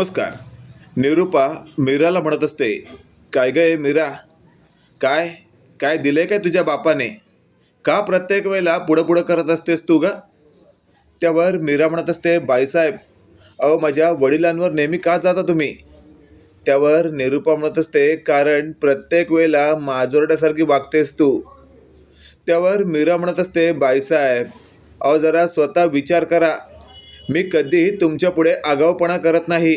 नमस्कार. निरूपा मीराला म्हणत असते काय गय मीरा? काय? काय दिले काय तुझ्या बापाने? का प्रत्येक वेळेला पुढं पुढं करत असतेस तू ग? त्यावर मीरा म्हणत असते बाईसाहेब अहो माझ्या वडिलांवर नेहमी का जाता तुम्ही? त्यावर निरूपा म्हणत असते कारण प्रत्येक वेळेला माजोरड्यासारखी वागतेस तू. त्यावर मीरा म्हणत असते बाईसाहेब अहो जरा स्वतः विचार करा. मी कधीही तुमच्यापुढे आगाऊपणा करत नाही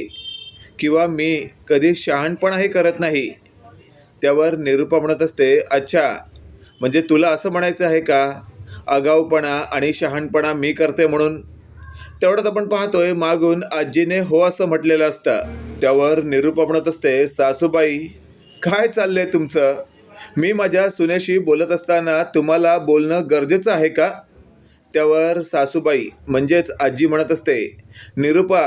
किंवा मी कधी शहाणपणाही करत नाही. त्यावर निरूपा म्हणत असते अच्छा म्हणजे तुला असं म्हणायचं आहे का? आगाऊपणा आणि शहाणपणा मी करते म्हणून? तेवढ्यात आपण पाहतोय मागून आजीने हो असं म्हटलेलं असतं. त्यावर निरूपा म्हणत असते सासूबाई काय चाललंय तुमचं? मी माझ्या सुनेशी बोलत असताना तुम्हाला बोलणं गरजेचं आहे का? त्यावर सासूबाई म्हणजेच आजी म्हणत असते निरूपा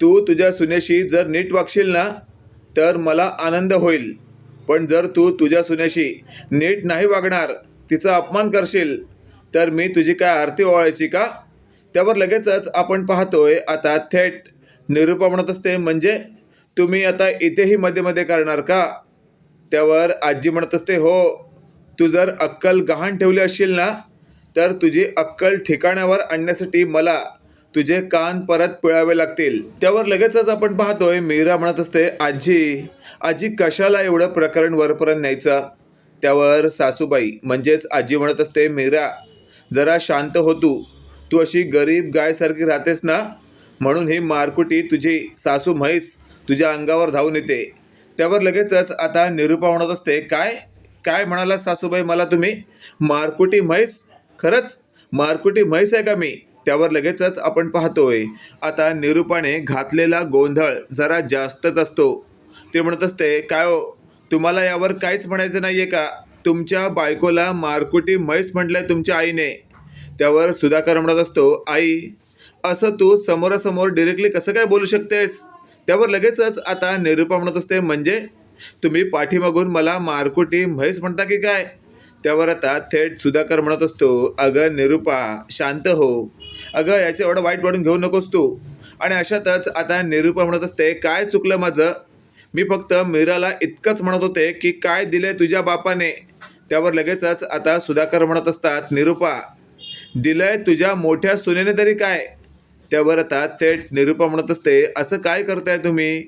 तू तुझ्या सुनेशी जर नीट वागशील ना तर मला आनंद होईल. पण जर तू तुझ्या सुनेशी नीट नाही वागणार तिचा अपमान करशील तर मी तुझी काय आरती ओळायची का? त्यावर लगेचच आपण पाहतोय आता थेट निरूपा म्हणत असते म्हणजे तुम्ही आता इथेही मध्ये मध्ये करणार का? त्यावर आजी म्हणत असते हो तू जर अक्कल गहाण ठेवली असशील ना तर तुझी अक्कल ठिकाणावर आणण्यासाठी मला तुझे कान परत पिळावे लागतील. त्यावर लगेचच आपण पाहतोय मीरा म्हणत असते आजी आजी कशाला एवढं प्रकरण वरपर्यंत न्यायचं? त्यावर सासूबाई म्हणजेच आजी म्हणत असते मीरा जरा शांत हो तू. तू अशी गरीब गायसारखी राहतेस ना? म्हणून ही मारकुटी तुझी सासू म्हैस तुझ्या अंगावर धावून येते. त्यावर लगेचच आता निरूपा म्हणत असते काय? काय म्हणाला सासूबाई मला तुम्ही? मारकुटी म्हैस? खरंच मारकुटी म्हैस आहे का मी? त्यावर लगेचच आपण पाहतोय. आता निरूपाने घातलेला गोंधळ जरा जास्तच असतो. ते म्हणत असते काय हो? तुम्हाला यावर काहीच म्हणायचं नाही आहे का? तुमच्या बायकोला मारकुटी म्हैस म्हटलंय तुमच्या आईने. त्यावर सुधाकर म्हणत असतो आई असं तू समोरासमोर डिरेक्टली कसं काय बोलू शकतेस? त्यावर लगेचच आता निरूपा म्हणत असते म्हणजे? तुम्ही पाठीमागून मला मारकुटी म्हैस म्हणता की काय? त्यावर आता थेट सुधाकर म्हणत असतो अगं निरूपा शांत हो. अगं याचं एवढं वाईट वाटून घेऊ नकोस तू. आणि अशातच आता निरूपा म्हणत असते काय चुकलं माझं? मी फक्त मीराला इतकंच म्हणत होते की काय दिले तुझ्या बापाने? त्यावर लगेचच आता सुधाकर म्हणत असतात निरूपा दिलंय तुझ्या मोठ्या सुनेने तरी काय? त्यावर आता थेट निरूपा म्हणत असते असं काय करताय तुम्ही?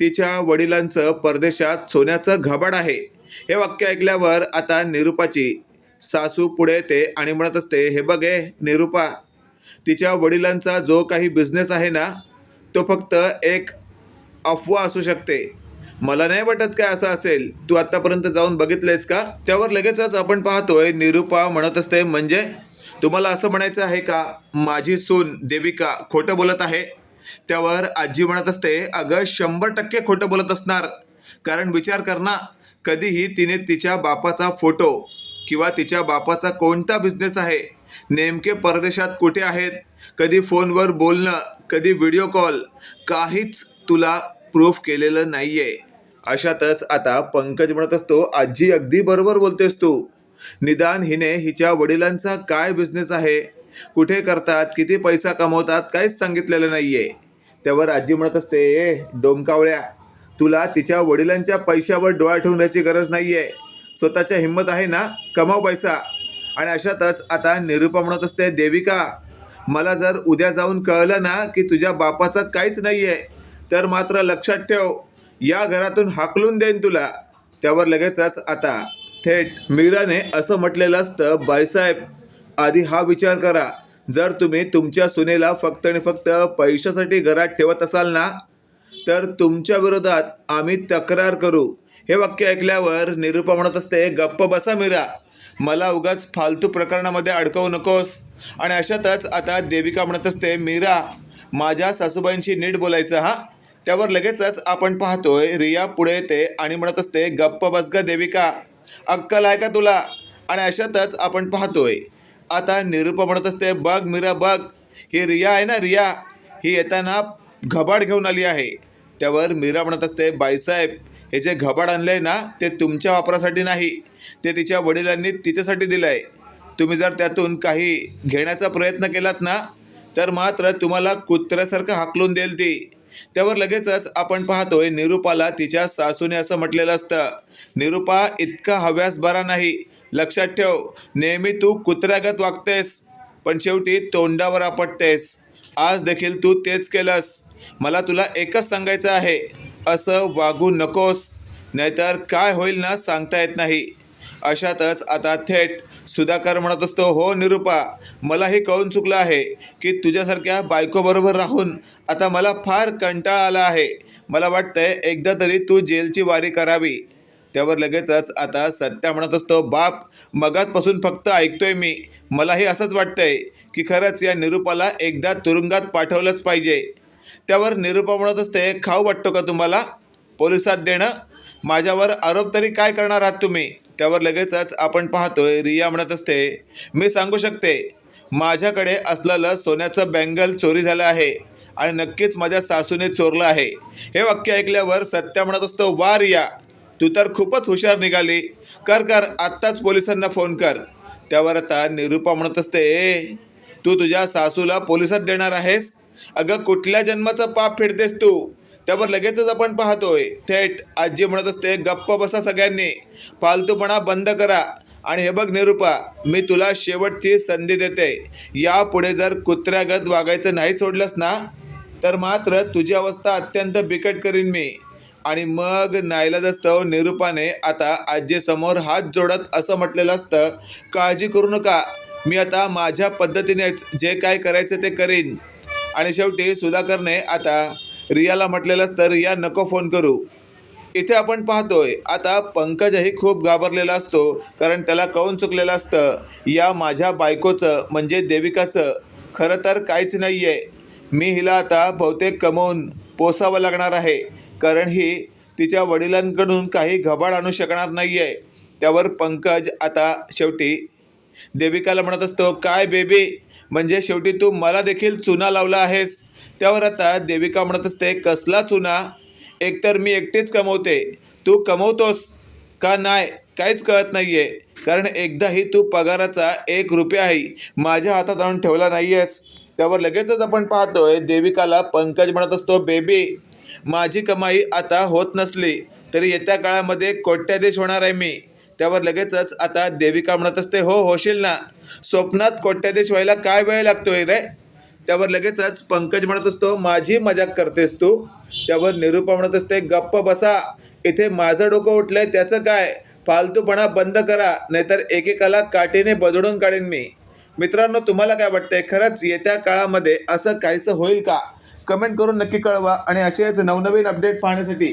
तिच्या वडिलांचं परदेशात सोन्याचं घबाड आहे. हे वाक्य ऐकल्यावर आता निरूपाची सासू पुढे येते आणि म्हणत असते हे बघ हे निरूपा तिच्या वडिलांचा जो काही बिझनेस आहे ना तो फक्त एक अफवा असू शकते. मला नाही वाटत काय असं असेल? तू आत्तापर्यंत जाऊन बघितलंयस का? त्यावर लगेचच आपण पाहतोय निरूपा म्हणत असते म्हणजे तुम्हाला असं म्हणायचं आहे का? माझी सून देविका खोटं बोलत आहे. त्यावर आजी म्हणत असते अगं शंभर टक्के खोटं बोलत असणार. कारण विचार कर ना कधीही तिने तिच्या बापाचा फोटो किंवा तिच्या बापाचा कोणता बिझनेस आहे नेमके परदेशात कुठे आहेत कधी फोनवर बोलणं कधी व्हिडिओ कॉल काहीच तुला प्रूफ केलेलं नाही आहे अशातच आता पंकज म्हणत असतो आजी अगदी बरोबर बोलतेस तू. निदान हिने हिच्या वडिलांचा काय बिझनेस आहे? कुठे करतात? किती पैसा कमवतात? काहीच सांगितलेलं नाही आहे त्यावर आजी म्हणत असते ए डोमकावळ्या तुला तिच्या वडिलांच्या पैशावर डोळा ठेवून राहायची गरज नाही आहे स्वतःच्या हिंमत आहे ना? कमाव पैसा. आणि अशातच आता निरूपा म्हणत असते देविका मला जर उद्या जाऊन कळलं ना की तुझ्या बापाचं काहीच नाही आहे तर मात्र लक्षात ठेव या घरातून हाकलून देईन तुला. त्यावर लगेचच आता थेट मीराने असं म्हटलेलं असतं बाईसाहेब आधी हा विचार करा. जर तुम्ही तुमच्या सुनेला फक्त आणि फक्त पैशासाठी घरात ठेवत असाल ना तर तुमच्या विरोधात आम्ही तक्रार करू. हे वाक्य ऐकल्यावर निरूपा म्हणत असते गप्प बसा मीरा. मला उगाच फालतू प्रकरणामध्ये अडकवू नकोस. आणि अशातच आता देविका म्हणत असते मीरा माझ्या सासूबाईंशी नीट बोलायचं हा? त्यावर लगेचच आपण पाहतोय रिया पुढे येते आणि म्हणत असते गप्प बस ग देविका. अक्कल आहे का तुला? आणि अशातच आपण पाहतोय आता निरूपा म्हणत असते बघ मीरा बघ. ही रिया आहे ना रिया? ही येताना घबाड घेऊन आली आहे. त्यावर मीरा म्हणत असते बाईसाहेब हे जे घबाड आणलं आहे ना ते तुमच्या वापरासाठी नाही. ते तिच्या वडिलांनी तिच्यासाठी दिलं आहे तुम्ही जर त्यातून काही घेण्याचा प्रयत्न केलात ना तर मात्र तुम्हाला कुत्र्यासारखं हाकलून देईल ती. त्यावर लगेचच आपण पाहतोय निरुपाला तिच्या सासूने असं म्हटलेलं असतं निरुपा इतका हव्यास बरा नाही. लक्षात ठेव नेहमी तू कुत्र्यागत वागतेस पण शेवटी तोंडावर आपटतेस. आज देखील तू तेच केलंस. मला तुला एकच सांगायचं आहे. असं वागू नकोस. नाहीतर काय होईल ना सांगता येत नाही. अशातच आता थेट सुधाकर म्हणत असतो हो निरुपा मलाही कळून चुकलं आहे की तुझ्यासारख्या बायकोबरोबर राहून आता मला फार कंटाळा आला आहे. मला वाटतंय एकदा तरी तू जेलची वारी करावी. त्यावर लगेचच आता सत्या म्हणत असतो बाप मगातपासून फक्त ऐकतोय मी. मलाही असंच वाटतंय. की खरंच या निरुपाला एकदा तुरुंगात पाठवलंच पाहिजे. त्यावर निरूपा म्हणत असते खाऊ वाटतो का तुम्हाला? पोलिसात देणं? माझ्यावर आरोप तरी काय करणार आहात तुम्ही? त्यावर लगेचच आपण पाहतोय रिया म्हणत असते मी सांगू शकते माझ्याकडे असलेलं सोन्याचं बँगल चोरी झालं आहे आणि नक्कीच माझ्या सासूने चोरलं आहे. हे वाक्य ऐकल्यावर सत्या म्हणत असतो वा रिया तू तर खूपच हुशार निघाली. कर कर आत्ताच पोलिसांना फोन कर. त्यावर आता निरूपा म्हणत असते तू तुझ्या सासूला पोलिसात देणार आहेस? अगं कुठल्या जन्माचं पाप फेडतेस तू? त्यावर लगेचच आपण पाहतोय. थेट आजी म्हणत असते गप्प बसा सगळ्यांनी. फालतूपणा बंद करा. आणि हे बघ निरुपा मी तुला शेवटची संधी देते. यापुढे जर कुत्र्यागत वागायचं नाही सोडलंस ना तर मात्र तुझी अवस्था अत्यंत बिकट करीन मी. आणि मग नाईलाजस्तव निरुपाने आता आजीसमोर हात जोडत असं म्हटलेलं असतं काळजी करू नका. मी आता माझ्या पद्धतीनेच जे काय करायचं ते करीन. आणि शेवटी सुधाकरने आता रियाला म्हटलेलं असतं रिया नको फोन करू. इथे आपण पाहतोय आता पंकजही खूप घाबरलेला असतो कारण त्याला कळून चुकलेलं असतं या माझ्या बायकोचं म्हणजे देविकाचं खरं तर काहीच नाही आहे मी हिला आता बहुतेक कमवून पोसावं लागणार आहे कारण ही तिच्या वडिलांकडून काही घबाड आणू शकणार नाही आहे त्यावर पंकज आता शेवटी देविकाला म्हणत असतो काय बेबी म्हणजे शेवटी तू मला देखील चुना लावला आहेस. त्यावर आता देविका म्हणत असते कसला चुना? एकतर मी एकटीच कमवते. तू कमवतोस का नाही काहीच कळत नाही आहे कारण एकदाही तू पगाराचा एक रुपयाही माझ्या हातात आणून ठेवला नाही आहेस त्यावर लगेचच आपण पाहतोय देविकाला पंकज म्हणत असतो बेबी माझी कमाई आता होत नसली तरी येत्या काळामध्ये कोट्याधीश होणार आहे मी. त्यावर लगेचच आता देविका म्हणत असते हो होशील ना. स्वप्नात कोट्याधीश व्हायला काय वेळ लागतोय रे? त्यावर लगेचच पंकज म्हणत असतो माझी मजाक करतेस तू. त्यावर निरूपा म्हणत असते गप्प बसा. इथे माझं डोकं उठलंय त्याचं काय? फालतूपणा बंद करा नाहीतर एकेकाला काठीने बदडून काढेन मी. मित्रांनो तुम्हाला काय वाटतंय? खरंच येत्या काळामध्ये असं काहीसं होईल का? कमेंट करून नक्की कळवा आणि असेच नवनवीन अपडेट पाहण्यासाठी